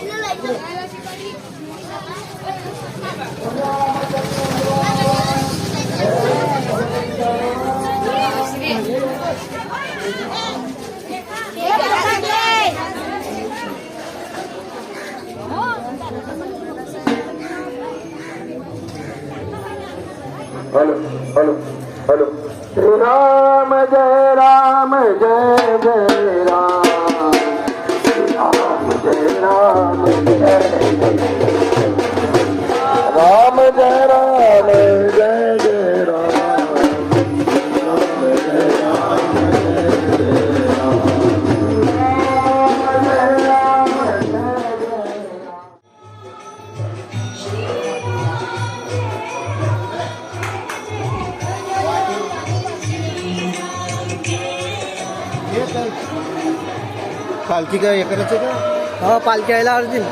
Hello पालखी काय एकत्रच आहे का? हो पालखी यायला अर्जुन.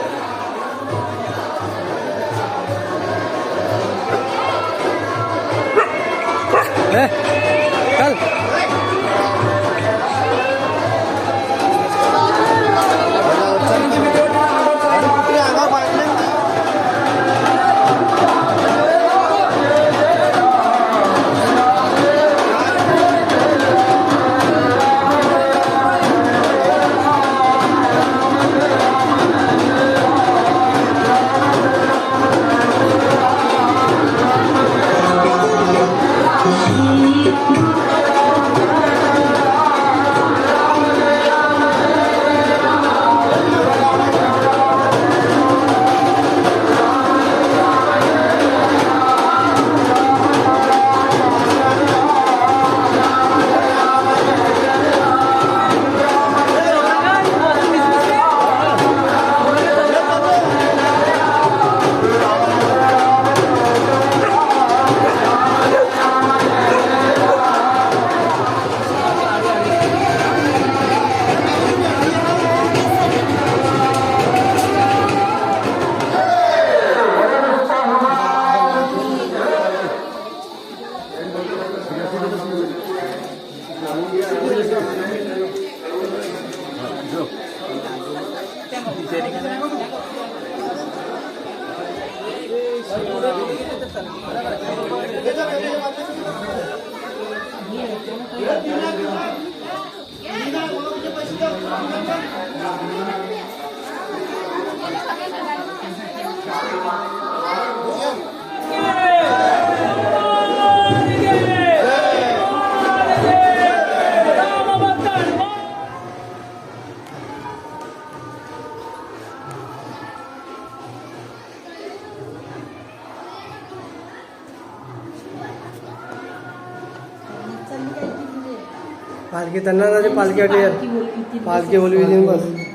पालखी त्यांना पालखी वाटी पालखी बोलवी बस.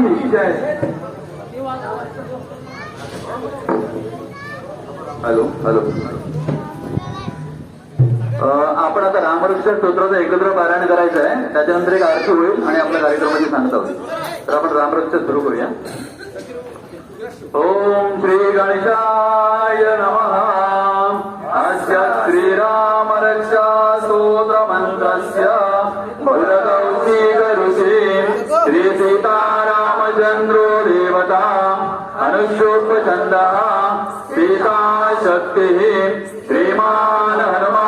धाम की जय हॅलो हॅलो. अं, आपण आता रामवृक्ष स्तोत्राचं एकत्र पारायण करायचं आहे. त्याच्यानंतर एक अर्थ होईल आणि आपल्या कार्यक्रमाची सांगता होईल. तर आपण रामवृक्ष सुरू करूया. ओम श्री गणेशाय नमः. मनुष्योपचंद सीता शक्ति श्रीमान हनुमान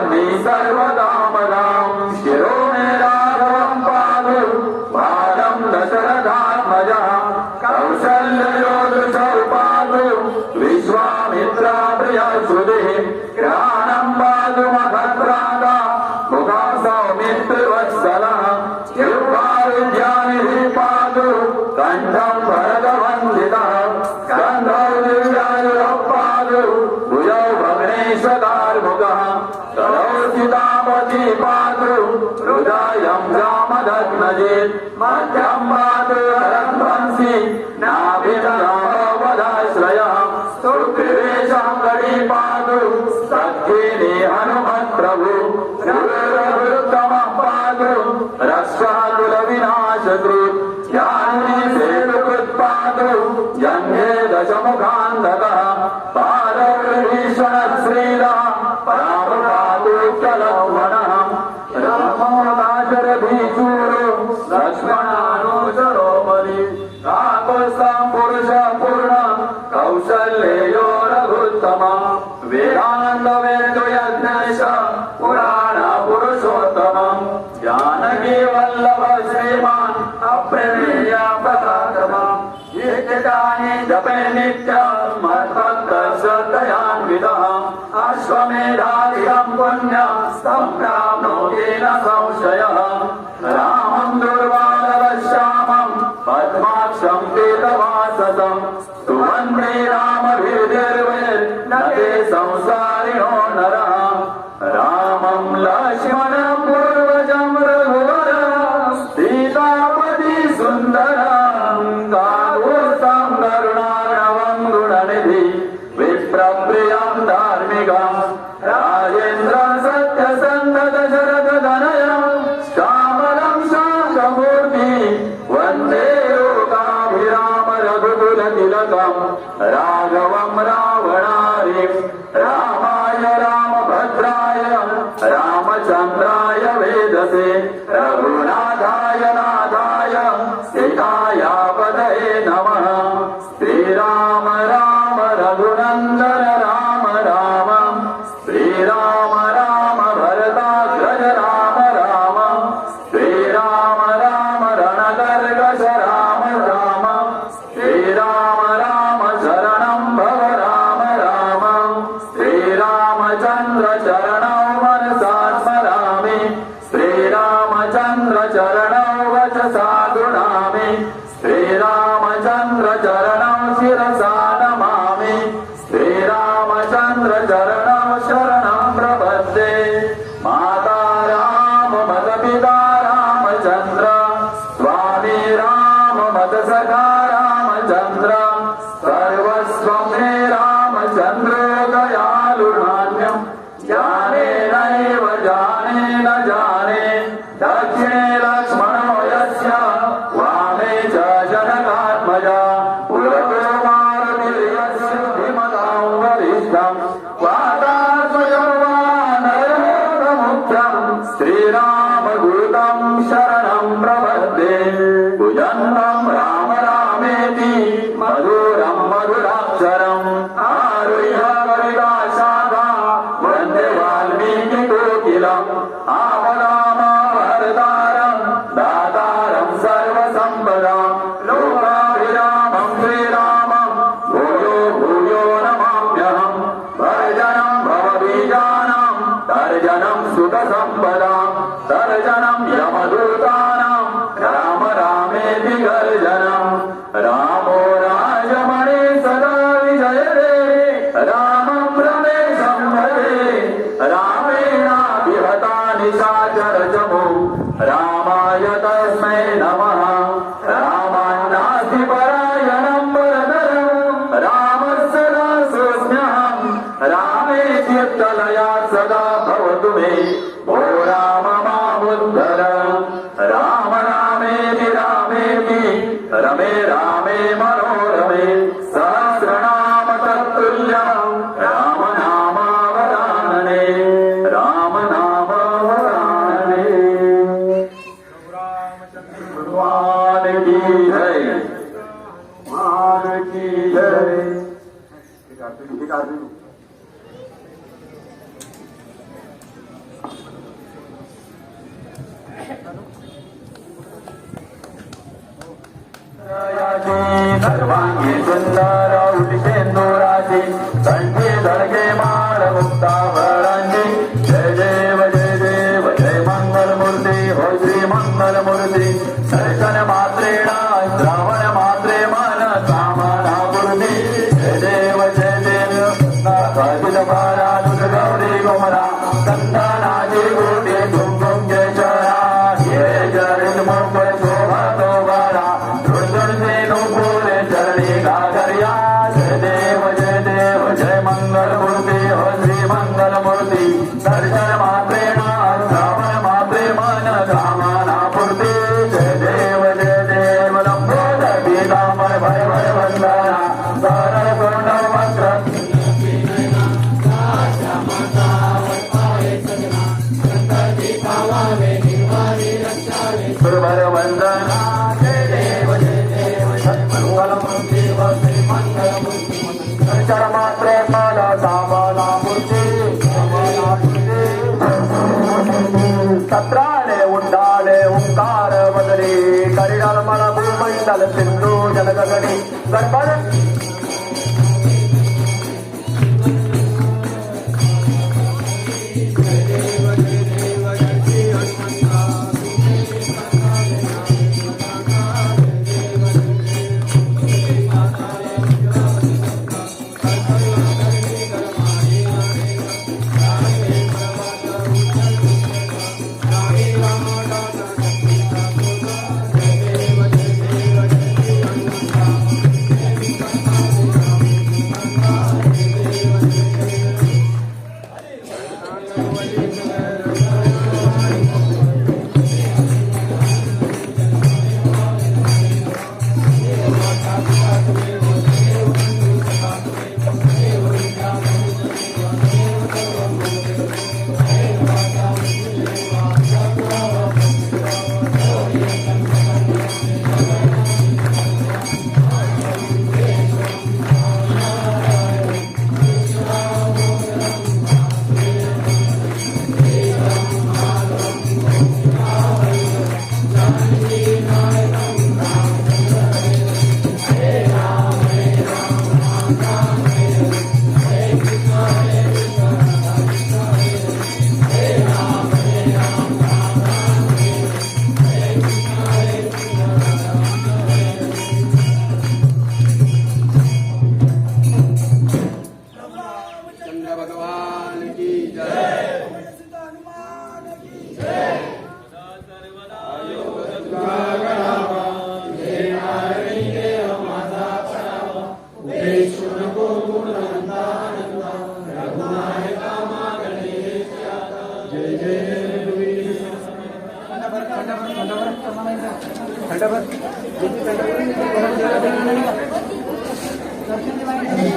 सर्वदा पातु हृदयं जामदग्नजेत् मध्यं पातु हरध्वंसि नाभितरामवधाश्रयः सुग्रीवेशं गडी पातु सद्धिने हनुमत् प्रभु रघुरुत्तमः पातु रक्षातुलविनाशकृत् योगेन संशय। रामं दुर्वादश्यामं पद्माक्षं वेदवाससं। सुमन्ये रामभिर्निर्वे न ते संसारिणो नरः। रामं लक्ष्मण विराजते रघुनाथाय नाथाय। सीता रामेति रमे रामे मनोरमे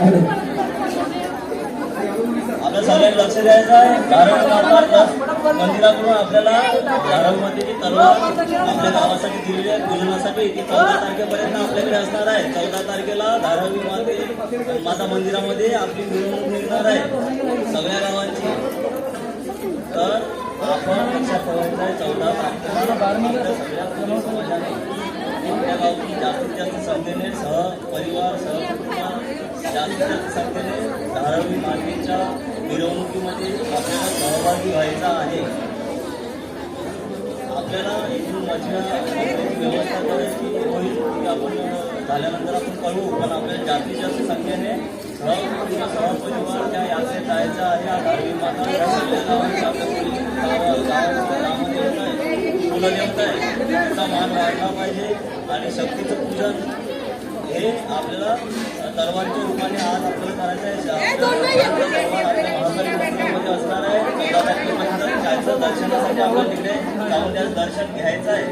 आपल्या सगळ्यांनी लक्ष द्यायचं आहे. कारण मंदिराकडून आपल्याला धारावीमध्ये तलवार आपल्या गावासाठी दिलेली आहे. पूजनासाठी ती चौदा तारखेपर्यंत आपल्याकडे असणार आहे. चौदा तारखेला धारावी माते माता मंदिरामध्ये आपली मिरवणूक मिळणार आहे. सगळ्या गावांची. तर आपण लक्षात ठेवायचं आहे चौदा तारखेला सगळ्या समाजाने आपल्या गावातून जास्तीत जास्त संख्येने सहपरिवार सहकुटुंब जास्तीत जास्त संख्येने धारावी मातेच्या मिरवणुकीमध्ये आपल्याला सहभागी व्हायचा आहे आपल्याला इथून मजला व्यवस्था करायची होईल की आपण झाल्यानंतर आपण करू पण आपल्याला जास्तीत जास्त संख्येने सहकुटुंब सहपरिवार त्या यात्रेत जायचा आहे हा धार्मिक माता या सगळ्या गावांची आपल्या आहे कुलदेवता आहे त्याचा मान वाढला पाहिजे आणि शक्तीचं पूजन हे आपल्याला सर्वांच्या रूपाने आज आपल्याला करायचं आहे. असणार आहे. जायचं दर्शनासाठी आपल्याला तिकडे जाऊन त्याचं दर्शन घ्यायचं आहे.